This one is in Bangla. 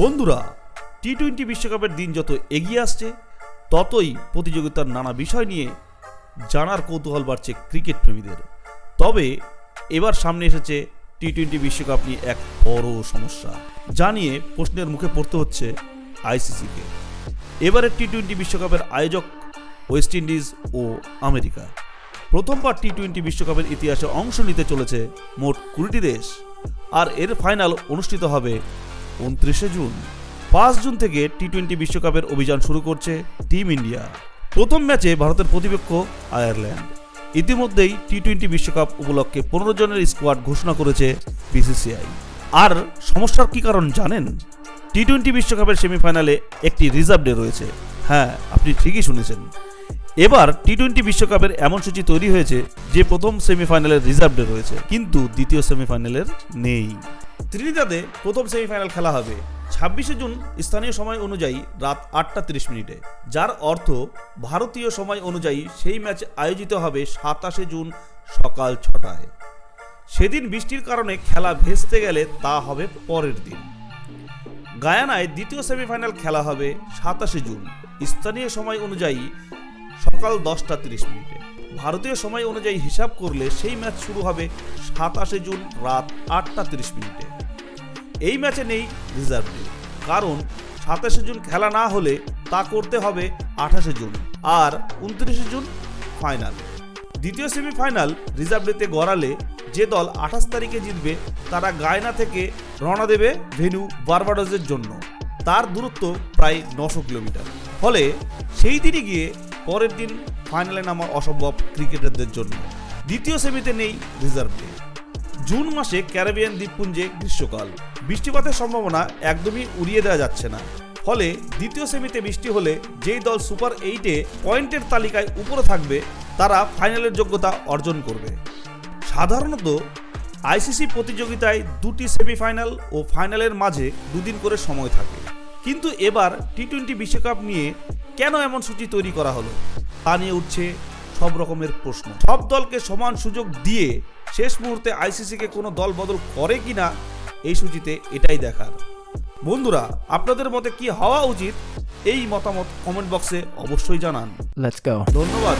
বন্ধুরা টি টোয়েন্টি বিশ্বকাপের দিন যত এগিয়ে আসছে, ততই প্রতিযোগিতার নানা বিষয় নিয়ে জানার কৌতূহল বাড়ছে ক্রিকেট প্রেমীদের। তবে এবার সামনে এসেছে টি টোয়েন্টি বিশ্বকাপ নিয়ে এক বড় সমস্যা। যা নিয়ে প্রশ্নের মুখে পড়তে হচ্ছে আইসিসিকে এবারের টি টোয়েন্টি বিশ্বকাপের আয়োজক ওয়েস্ট ইন্ডিজ ও আমেরিকা। প্রথমবার টি টোয়েন্টি বিশ্বকাপের ইতিহাসে অংশ নিতে চলেছে মোট কুড়িটি দেশ। আর এর ফাইনাল অনুষ্ঠিত হবে উনত্রিশে জুন। পাঁচ জুন থেকে টি টোয়েন্টি বিশ্বকাপের অভিযান শুরু করছে টিম ইন্ডিয়া। প্রথম ম্যাচে ভারতের প্রতিপক্ষ আয়ারল্যান্ড। ইতিমধ্যেই টি টোয়েন্টি বিশ্বকাপ উপলক্ষে পনেরো জনের স্কোয়াড ঘোষণা করেছে বিসিসিআই। আর সমস্যার কি কারণ জানেন? টি টোয়েন্টি বিশ্বকাপের সেমিফাইনালে একটি রিজার্ভ ডে রয়েছে। হ্যাঁ আপনি ঠিকই শুনেছেন। এবার টি টোয়েন্টি বিশ্বকাপের এমন সূচি তৈরি হয়েছে যে প্রথম সেমিফাইনালের রিজার্ভ ডে রয়েছে। কিন্তু দ্বিতীয় সেমিফাইনালের নেই। ত্রিনিদাদে প্রথম সেমিফাইনাল খেলা হবে। ছাব্বিশে জুন স্থানীয় সময় অনুযায়ী রাত আটটা তিরিশ মিনিটে। যার অর্থ ভারতীয় সময় অনুযায়ী সেই ম্যাচ আয়োজিত হবে সাতাশে জুন সকাল ছটায়। সেদিন বৃষ্টির কারণে খেলা ভেস্তে গেলে তা হবে পরের দিন। গায়ানায় দ্বিতীয় সেমিফাইনাল খেলা হবে সাতাশে জুন। স্থানীয় সময় অনুযায়ী সকাল দশটা তিরিশ মিনিটে। ভারতীয় সময় অনুযায়ী হিসাব করলে সেই ম্যাচ শুরু হবে সাতাশে জুন রাত আটটা তিরিশ মিনিটে। এই ম্যাচে নেই রিজার্ভ ডে কারণ সাতাশে জুন খেলা না হলে তা করতে হবে আঠাশে জুন আর উনত্রিশে জুন ফাইনাল। দ্বিতীয় সেমিফাইনাল রিজার্ভ ডেতে গড়ালে যে দল আঠাশ তারিখে জিতবে, তারা গায়না থেকে রওনা দেবে ভেনু বারবাডোজের জন্য। তার দূরত্ব প্রায় নশো কিলোমিটার। ফলে সেই দিনই গিয়ে পরের দিন ফাইনালে নামা অসম্ভব ক্রিকেটারদের জন্য দ্বিতীয় সেমিতে নেই রিজার্ভ ডে। জুন মাসে ক্যারিবিয়ান দ্বীপপুঞ্জে গ্রীষ্মকাল। বৃষ্টিপাতের সম্ভাবনা একদমই উড়িয়ে দেওয়া যাচ্ছে না। ফলে দ্বিতীয় সেমিতে বৃষ্টি হলে যেই দল সুপার এইটে পয়েন্টের তালিকায় উপরে থাকবে, তারা ফাইনালের যোগ্যতা অর্জন করবে। সাধারণত আইসিসি প্রতিযোগিতায় দুটি সেমিফাইনাল ও ফাইনালের মাঝে দুদিন করে সময় থাকে। কিন্তু এবার টি টোয়েন্টি বিশ্বকাপ নিয়ে কেন এমন সূচি তৈরি করা হলো? তা নিয়ে উঠছে সব রকমের প্রশ্ন। সব দলকে সমান সুযোগ দিয়ে শেষ মুহূর্তে আইসিসিকে কোনো দল বদল করে কিনা এই সূচিতে এটাই দেখার। বন্ধুরা আপনাদের মতে কি হওয়া উচিত? এই মতামত কমেন্ট বক্সে অবশ্যই জানান. ধন্যবাদ